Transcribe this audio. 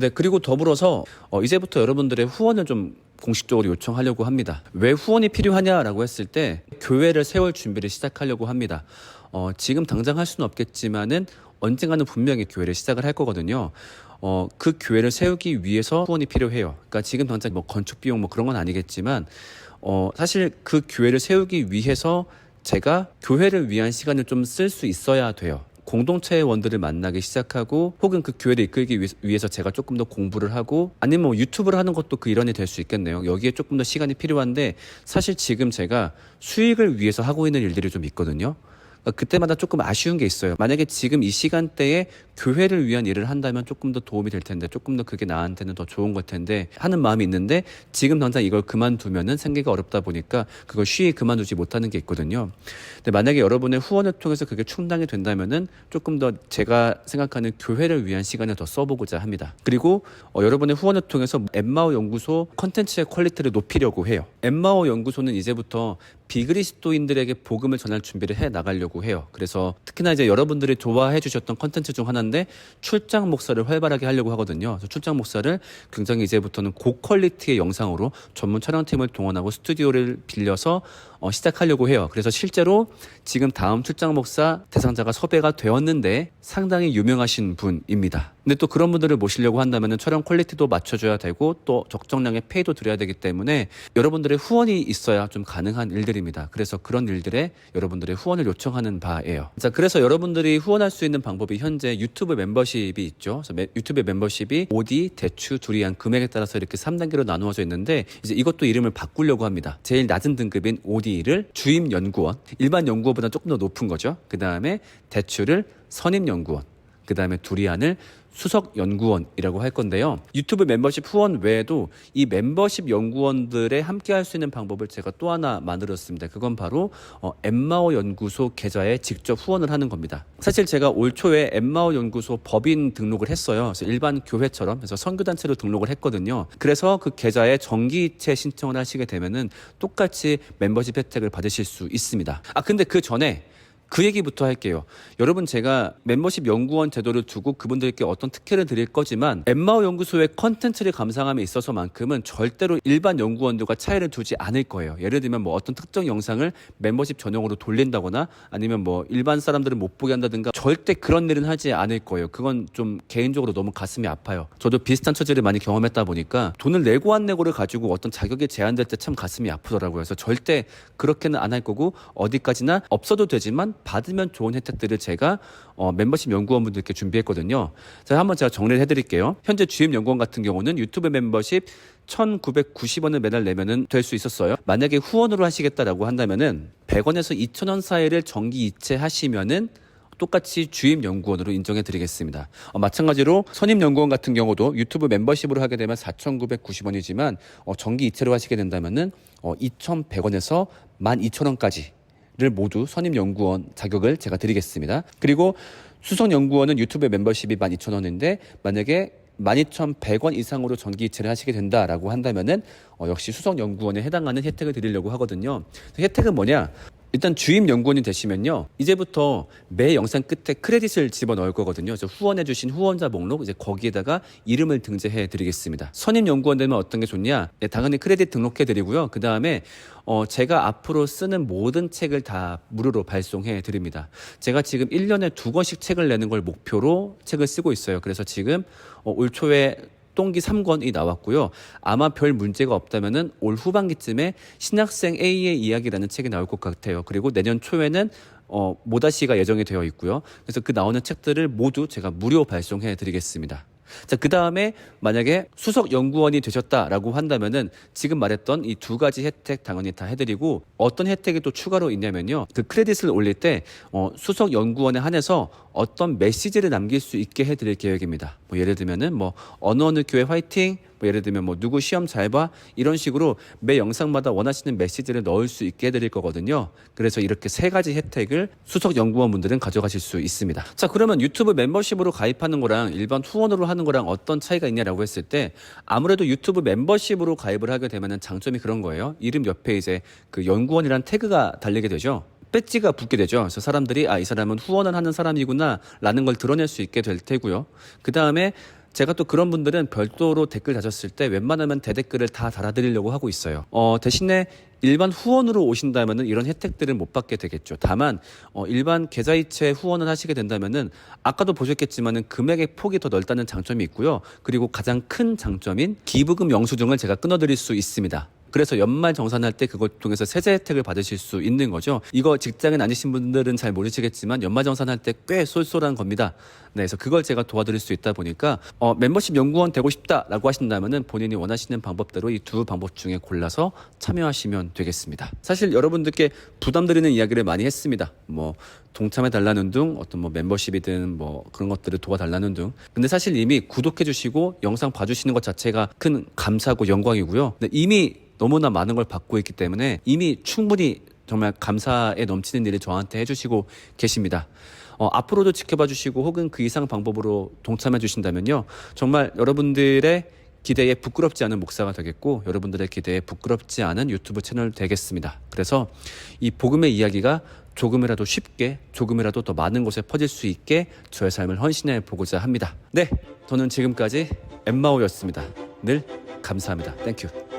네, 그리고 더불어서 어, 이제부터 여러분들의 후원을 좀 공식적으로 요청하려고 합니다. 왜 후원이 필요하냐라고 했을 때 교회를 세울 준비를 시작하려고 합니다. 어, 지금 당장 할 수는 없겠지만은 언젠가는 분명히 교회를 시작을 할 거거든요. 어, 그 교회를 세우기 위해서 후원이 필요해요. 그러니까 지금 당장 뭐 건축 비용 뭐 그런 건 아니겠지만 어, 사실 그 교회를 세우기 위해서 제가 교회를 위한 시간을 좀 쓸 수 있어야 돼요. 공동체의 원들을 만나기 시작하고 혹은 그 교회를 이끌기 위- 위해서 제가 조금 더 공부를 하고 아니면 뭐 유튜브를 하는 것도 그 일환이 될 수 있겠네요. 여기에 조금 더 시간이 필요한데 사실 지금 제가 수익을 위해서 하고 있는 일들이 좀 있거든요. 그러니까 그때마다 조금 아쉬운 게 있어요. 만약에 지금 이 시간대에 교회를 위한 일을 한다면 조금 더 도움이 될 텐데 조금 더 그게 나한테는 더 좋은 걸 텐데 하는 마음이 있는데 지금 당장 이걸 그만두면은 생계가 어렵다 보니까 그걸 쉬이 그만두지 못하는 게 있거든요. 근데 만약에 여러분의 후원을 통해서 그게 충당이 된다면은 조금 더 제가 생각하는 교회를 위한 시간을 더 써보고자 합니다. 그리고 어, 여러분의 후원을 통해서 엠마오 연구소 컨텐츠의 퀄리티를 높이려고 해요. 엠마오 연구소는 이제부터 비그리스도인들에게 복음을 전할 준비를 해 나가려고 해요. 그래서 특히나 이제 여러분들이 좋아해 주셨던 컨텐츠 중 하나 인데 출장 목사를 활발하게 하려고 하거든요. 그래서 출장 목사를 굉장히 이제부터는 고퀄리티의 영상으로 전문 촬영팀을 동원하고 스튜디오를 빌려서 어, 시작하려고 해요. 그래서 실제로 지금 다음 출장 목사 대상자가 섭외가 되었는데 상당히 유명하신 분입니다. 근데 또 그런 분들을 모시려고 한다면 촬영 퀄리티도 맞춰줘야 되고 또 적정량의 페이도 드려야 되기 때문에 여러분들의 후원이 있어야 좀 가능한 일들입니다. 그래서 그런 일들에 여러분들의 후원을 요청하는 바예요. 자, 그래서 여러분들이 후원할 수 있는 방법이 현재 유튜브 멤버십이 있죠. 그래서 매- 유튜브 멤버십이 OD, 대추, 두리안 금액에 따라서 이렇게 3단계로 나누어져 있는데 이제 이것도 이름을 바꾸려고 합니다. 제일 낮은 등급인 OD를 주임 연구원, 일반 연구원보다 조금 더 높은 거죠. 그 다음에 대추를 선임 연구원, 그 다음에 두리안을 수석 연구원이라고 할 건데요. 유튜브 멤버십 후원 외에도 이 멤버십 연구원들의 함께 할 수 있는 방법을 제가 또 하나 만들었습니다. 그건 바로 어, 엠마오 연구소 계좌에 직접 후원을 하는 겁니다. 사실 제가 올 초에 엠마오 연구소 법인 등록을 했어요. 그래서 일반 교회처럼 그래서 선교단체로 등록을 했거든요. 그래서 그 계좌에 정기이체 신청을 하시게 되면은 똑같이 멤버십 혜택을 받으실 수 있습니다. 아 근데 그 전에 그 얘기부터 할게요. 여러분 제가 멤버십 연구원 제도를 두고 그분들께 어떤 특혜를 드릴 거지만 엠마오 연구소의 컨텐츠를 감상함에 있어서만큼은 절대로 일반 연구원들과 차이를 두지 않을 거예요. 예를 들면 뭐 어떤 특정 영상을 멤버십 전용으로 돌린다거나 아니면 뭐 일반 사람들은 못 보게 한다든가 절대 그런 일은 하지 않을 거예요. 그건 좀 개인적으로 너무 가슴이 아파요. 저도 비슷한 처지를 많이 경험했다 보니까 돈을 내고 안 내고를 가지고 어떤 자격이 제한될 때 참 가슴이 아프더라고요. 그래서 절대 그렇게는 안 할 거고 어디까지나 없어도 되지만 받으면 좋은 혜택들을 제가 어, 멤버십 연구원분들께 준비했거든요. 자, 한번 제가 정리를 해드릴게요. 현재 주임 연구원 같은 경우는 유튜브 멤버십 1,990원을 매달 내면은 될 수 있었어요. 만약에 후원으로 하시겠다라고 한다면은 100원에서 2,000원 사이를 정기 이체하시면은 똑같이 주임 연구원으로 인정해 드리겠습니다. 어, 마찬가지로 선임 연구원 같은 경우도 유튜브 멤버십으로 하게 되면 4,990원이지만 어, 정기 이체로 하시게 된다면은 어, 2,100원에서 12,000원까지 를 모두 선임 연구원 자격을 제가 드리겠습니다. 그리고 수석 연구원은 유튜브 membership이 12,000원인데 만약에 12,100원 이상으로 정기 이체를 하시게 된다라고 한다면은 어, 역시 수석 연구원에 해당하는 혜택을 드리려고 하거든요. 혜택은 뭐냐? 일단 주임 연구원이 되시면요. 이제부터 매 영상 끝에 크레딧을 집어 넣을 거거든요. 후원해 주신 후원자 목록 이제 거기에다가 이름을 등재해 드리겠습니다. 선임 연구원 되면 어떤 게 좋냐? 네, 당연히 크레딧 등록해 드리고요. 그다음에 어, 제가 앞으로 쓰는 모든 책을 다 무료로 발송해 드립니다. 제가 지금 1년에 두 권씩 책을 내는 걸 목표로 책을 쓰고 있어요. 그래서 지금 어, 올 초에 똥기 3권이 나왔고요. 아마 별 문제가 없다면은 올 후반기쯤에 신학생 A의 이야기라는 책이 나올 것 같아요. 그리고 내년 초에는 어, 모다시가 예정이 되어 있고요. 그래서 그 나오는 책들을 모두 제가 무료 발송해 드리겠습니다. 자, 그 다음에 만약에 수석 연구원이 되셨다라고 한다면은 지금 말했던 이 두 가지 혜택 당연히 다 해드리고 어떤 혜택이 또 추가로 있냐면요. 그 크레딧을 올릴 때 어, 수석 연구원에 한해서 어떤 메시지를 남길 수 있게 해드릴 계획입니다. 뭐 예를 들면은 뭐 어느 어느 교회 화이팅, 뭐 예를 들면 뭐 누구 시험 잘 봐 이런 식으로 매 영상마다 원하시는 메시지를 넣을 수 있게 해드릴 거거든요. 그래서 이렇게 세 가지 혜택을 수석 연구원분들은 가져가실 수 있습니다. 자 그러면 유튜브 멤버십으로 가입하는 거랑 일반 후원으로 하는 거랑 어떤 차이가 있냐라고 했을 때 아무래도 유튜브 멤버십으로 가입을 하게 되면은 장점이 그런 거예요. 이름 옆에 이제 그 연구원이란 태그가 달리게 되죠. 배지가 붙게 되죠. 그래서 사람들이 아 이 사람은 후원을 하는 사람이구나라는 걸 드러낼 수 있게 될 테고요. 그 다음에 제가 또 그런 분들은 별도로 댓글 다셨을 때 웬만하면 대댓글을 다 달아드리려고 하고 있어요. 어, 대신에 일반 후원으로 오신다면은 이런 혜택들을 못 받게 되겠죠. 다만 어, 일반 계좌이체 후원을 하시게 된다면은 아까도 보셨겠지만은 금액의 폭이 더 넓다는 장점이 있고요. 그리고 가장 큰 장점인 기부금 영수증을 제가 끊어드릴 수 있습니다. 그래서 연말 정산할 때 그걸 통해서 세제 혜택을 받으실 수 있는 거죠. 이거 직장인 아니신 분들은 잘 모르시겠지만 연말 정산할 때 꽤 쏠쏠한 겁니다. 네, 그래서 그걸 제가 도와드릴 수 있다 보니까 어, 멤버십 연구원 되고 싶다라고 하신다면은 본인이 원하시는 방법대로 이 두 방법 중에 골라서 참여하시면 되겠습니다. 사실 여러분들께 부담드리는 이야기를 많이 했습니다. 뭐 동참해 달라는 등 어떤 뭐 멤버십이든 뭐 그런 것들을 도와달라는 등. 근데 사실 이미 구독해 주시고 영상 봐주시는 것 자체가 큰 감사고 영광이고요. 이미 너무나 많은 걸 받고 있기 때문에 이미 충분히 정말 감사에 넘치는 일을 저한테 해주시고 계십니다. 어, 앞으로도 지켜봐 주시고 혹은 그 이상 방법으로 동참해 주신다면요. 정말 여러분들의 기대에 부끄럽지 않은 목사가 되겠고 여러분들의 기대에 부끄럽지 않은 유튜브 채널 되겠습니다. 그래서 이 복음의 이야기가 조금이라도 쉽게 조금이라도 더 많은 곳에 퍼질 수 있게 저의 삶을 헌신해 보고자 합니다. 네, 저는 지금까지 엠마오였습니다. 늘 감사합니다. 땡큐.